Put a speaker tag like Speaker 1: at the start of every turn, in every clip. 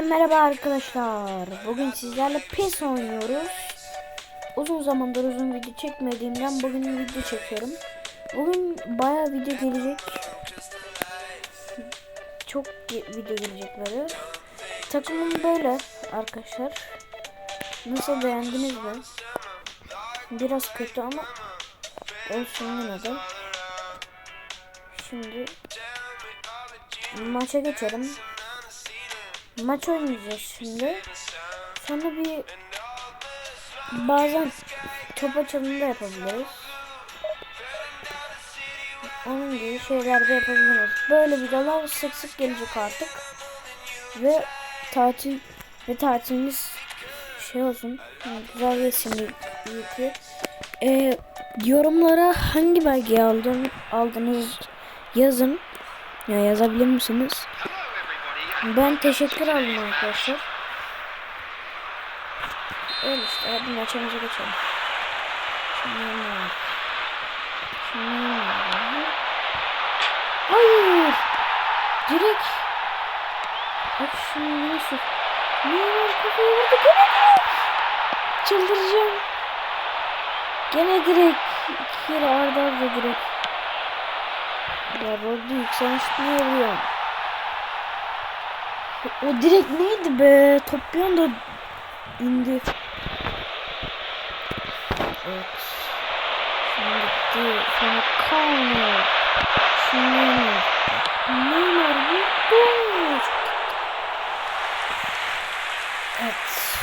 Speaker 1: Merhaba arkadaşlar. Bugün sizlerle PES oynuyoruz. Uzun zamandır uzun video çekmediğimden bugün video çekiyorum. Bugün bayağı video gelecek. Çok video gelecek böyle. Takımım böyle arkadaşlar. Nasıl beğendiniz mi? Biraz kötü ama olsun yine de. Şimdi maça geçelim. Maç oynayacağız şimdi. Sonra bir bazen top açılımı da yapabiliriz. Onun gibi şeyler de yapabiliriz. Böyle videolar sık sık gelecek artık. Ve tatil ve tatilimiz şey olsun. Güzel bir isimli yükü. Ee, yorumlara hangi belgeyi aldın, aldınız yazın. Ya yazabilir misiniz? Ben teşekkür aldım arkadaşlar. Öyle işte hadi maçımıza geçelim. Şimdi ne var? Şimdi ne var? Hayır. Direkt. Bak şimdi Yusuf. Niye var kafayı vurdu gene direkt. Çıldıracağım. Gene direkt. İki kere arda arda direkt. Ya Rodri yükselmiş niye vuruyorum? O direkt neydi be? Top bir anda indi. Evet. Şimdi. Sonra Kano. Şimdi Neymar. Neymar vurdu. Evet.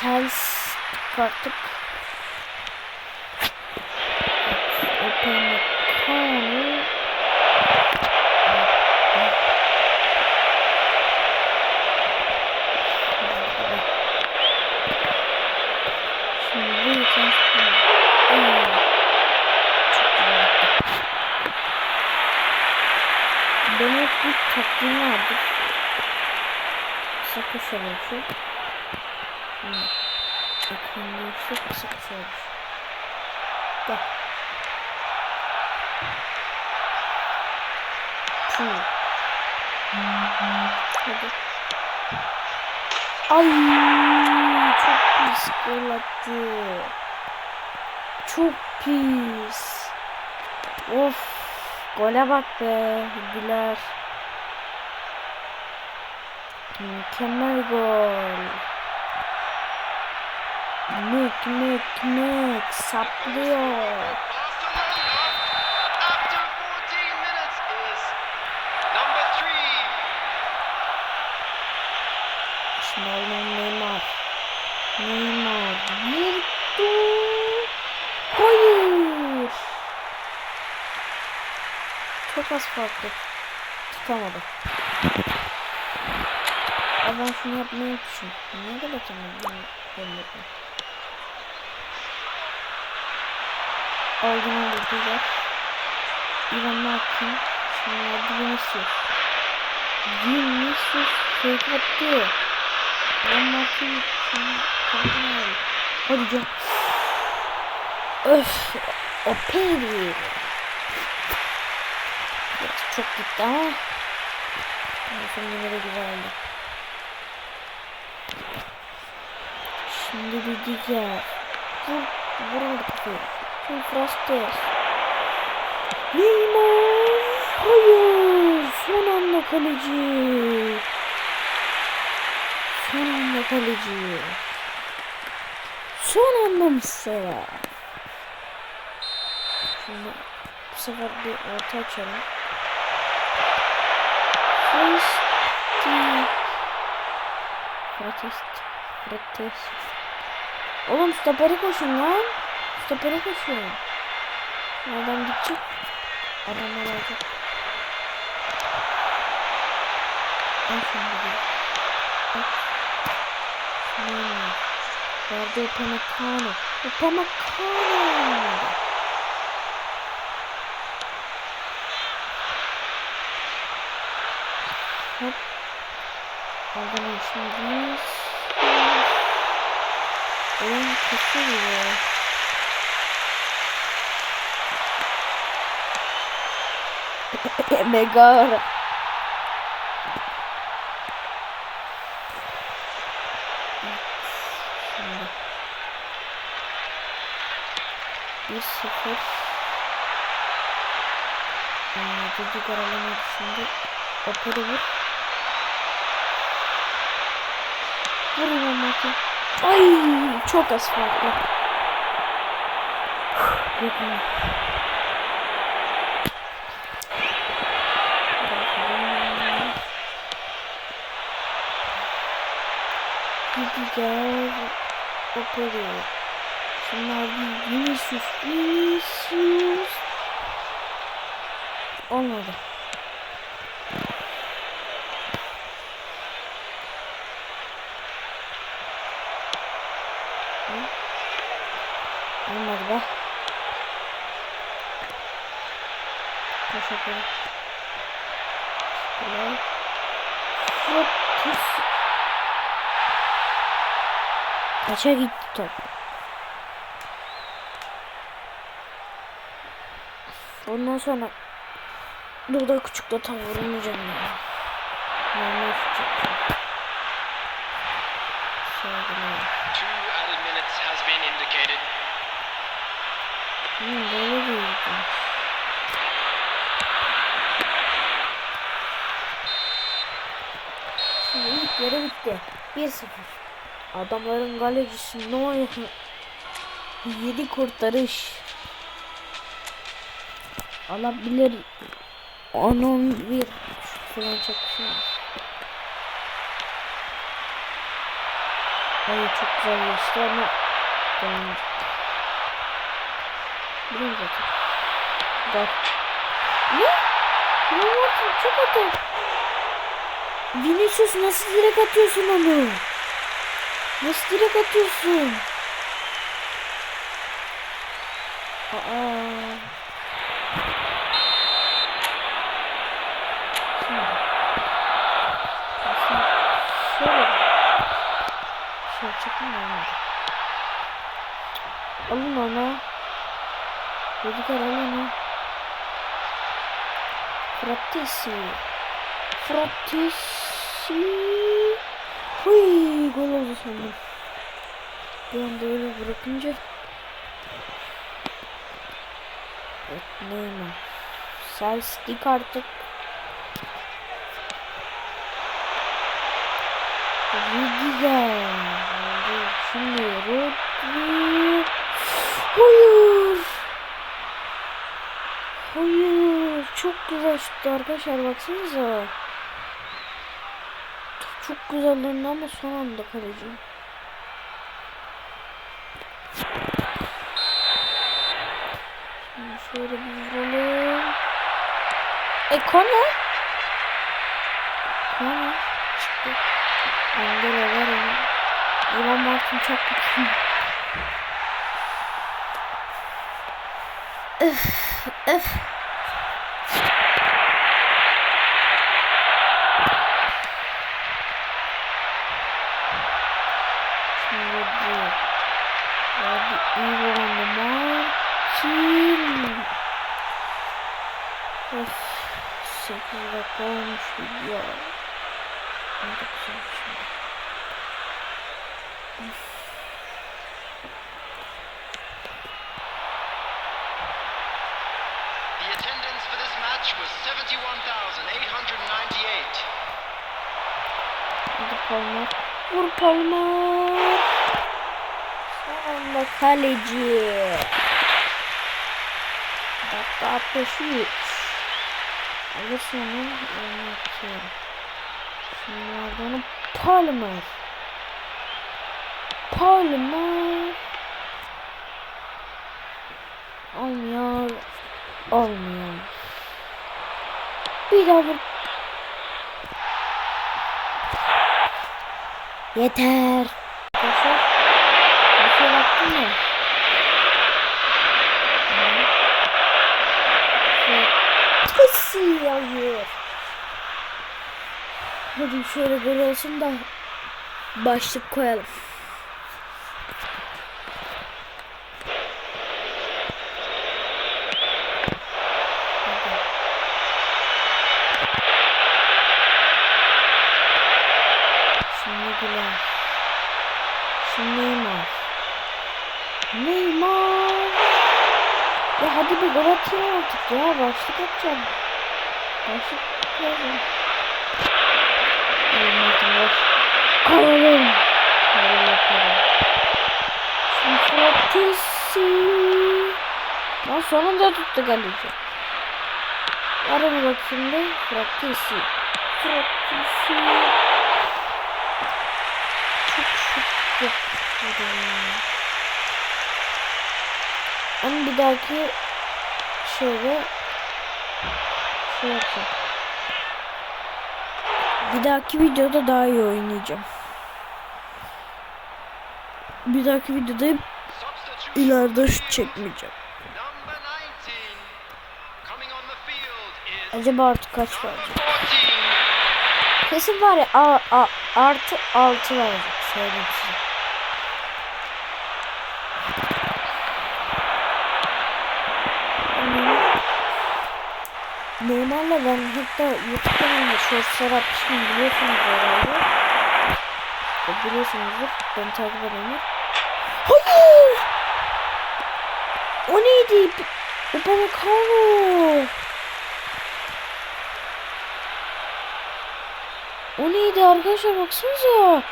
Speaker 1: Sels çıkarttık. Evet. Open Kano. Şimdi bu yüzden sonra... Aa, Çok güzel yaptı. Taktiğim vardır. Kısa kısa oluşu. Şimdi ekranda yüksek kısa kısa oluşu. Gel. Puh. Hadi. Ay çok pis gol. Çok pis. Of. Gole bak be. Güler. Mükemmel gol. Mük mük mük saplıyor.
Speaker 2: After 14 minutes is number three.
Speaker 1: Şimdi Neymar. Neymar vurdu. Hayır. Çok az farklı. Tutamadı. Aa, ben şunu yapmayı unutmuşum. Niye de bakamadım? Bilmiyorum. Aldım vurdular. İvan Markin. Şimdi vardı Vinicius. Vinicius fake attı. Ben Martin şimdi kaldım abi. Hadi can. Öf. O peri. Biraz çok gitti ama. Olsun yine de güzeldi. Şimdi bir diğer. Vur. Vurmadı kafayı. Şimdi Frastes. Neymar. Hayır. Son anda kaleci. Son anda kaleci. Son anda Mustafa. Şimdi bu sefer bir orta açalım. First Protest. Protest. Oğlum stopere koşun lan. Stopere koşun. Adam gidecek. Adam olacak. En son gidiyor. Neymar. Verdi Upamecano. Upamecano. Nereden açmadınız? Oyun kötü gibi. Mega Bir sıfır. Ee, Düdük aralamayı düşündü. Operu vur. Vur İmam Martin. Ay çok az farklı. Yakın. Gidiyor. Opera. Şunlar bir Vinicius. Vinicius. Olmadı. Hı? Olmadı be. Ederim. Teşekkürler. Hop. Kaça gitti top? Ondan sonra burada küçük de tam vurmayacağım ya. Normal tutacağım. Sevgiler. Hmm, böyle yarı bitti. 1-0. Adamların galecisi Noah 7 kurtarış. Alabilir. 10-11 falan çakışıyor. Ay çok güzel geçti ama devam Buraya zaten. Bak. Ne? Ne yaptın? Çok atın. Vinicius nasıl direkt atıyorsun onu? Nasıl direkt atıyorsun? Aa. Alın onu. Rüdiger al onu. Frattesi. Frattesi. Huy gol oldu sandım. Bir anda öyle bırakınca. Evet Neymar. Selstik artık. Rüdiger. Oldu. Şimdi Rodri. Hayır. Hayır. Çok güzel şuttu arkadaşlar baksanıza. Çok güzel döndü ama son anda kaleci. Şimdi şöyle bir vuralım. E konu? Konu çıktı. Angela ver onu. İvan Martin çok kötü. Öf, öf. Şimdi bu. Hadi İvan Martin. Öf. 8 dakika olmuş video. Ne de güzel şimdi.
Speaker 2: The attendance for this match was 71,898.
Speaker 1: Hadi Palmer. Vur Palmer. Son anda kaleci. Dakika 63. Alırsın onu. Onu atıyorum. Şimdi nerede onu? Palmer. Palmer. Olmuyor. Olmuyor. Bir daha vur. Yeter. Arkadaşlar. Bir şey baktın mı? Pisi hayır. Hadi şöyle böyle olsun da başlık koyalım. Hadi. Gülen. Şimdi Neymar. Neymar. hadi bir gol atayım artık ya. Başlık atacağım. Başlık atacağım. Elmaktan var. Kayalım. Kayalım kayalım. Şimdi Frattesi. Lan sonunda tuttu kaleci. Arama bak şimdi. Frattesi. Frattesi. Çok Ama bir dahaki şeyde şey yapacağım. Bir dahaki videoda daha iyi oynayacağım. Bir dahaki videoda ileride şut çekmeyeceğim.
Speaker 2: number 19 coming on the field is
Speaker 1: Acaba artık kaç var?
Speaker 2: 14.
Speaker 1: Kesin var ya artı 6 var. Söyleyeyim size. Neymar'la ben hatta YouTube'dan da shortslar atmıştım biliyorsunuz herhalde. E, biliyorsunuzdur. Beni takip edenler. Hayır! O neydi? Upamecano! O neydi arkadaşlar baksanıza.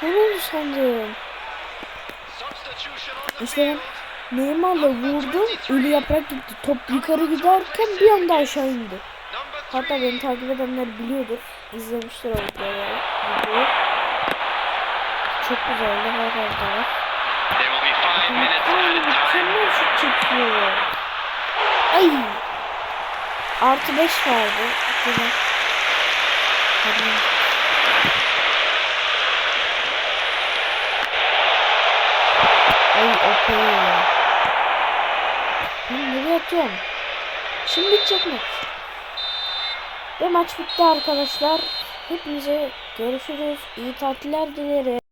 Speaker 1: Gol oldu sandım. İşte ben. Neymar'la vurdum. Ölü yaprak gitti. Top yukarı giderken bir anda aşağı indi. Hatta beni takip edenler biliyordur. İzlemiştir o videoyu. Çok Ay,
Speaker 2: added time.
Speaker 1: mükemmel şut çekiyor. Ay. Artı 5 vardı. Güzel. Hadi. Ay okey. Atıyorum? Şimdi bitecek maç. Ve maç bitti arkadaşlar. Hepinize görüşürüz. İyi tatiller dilerim.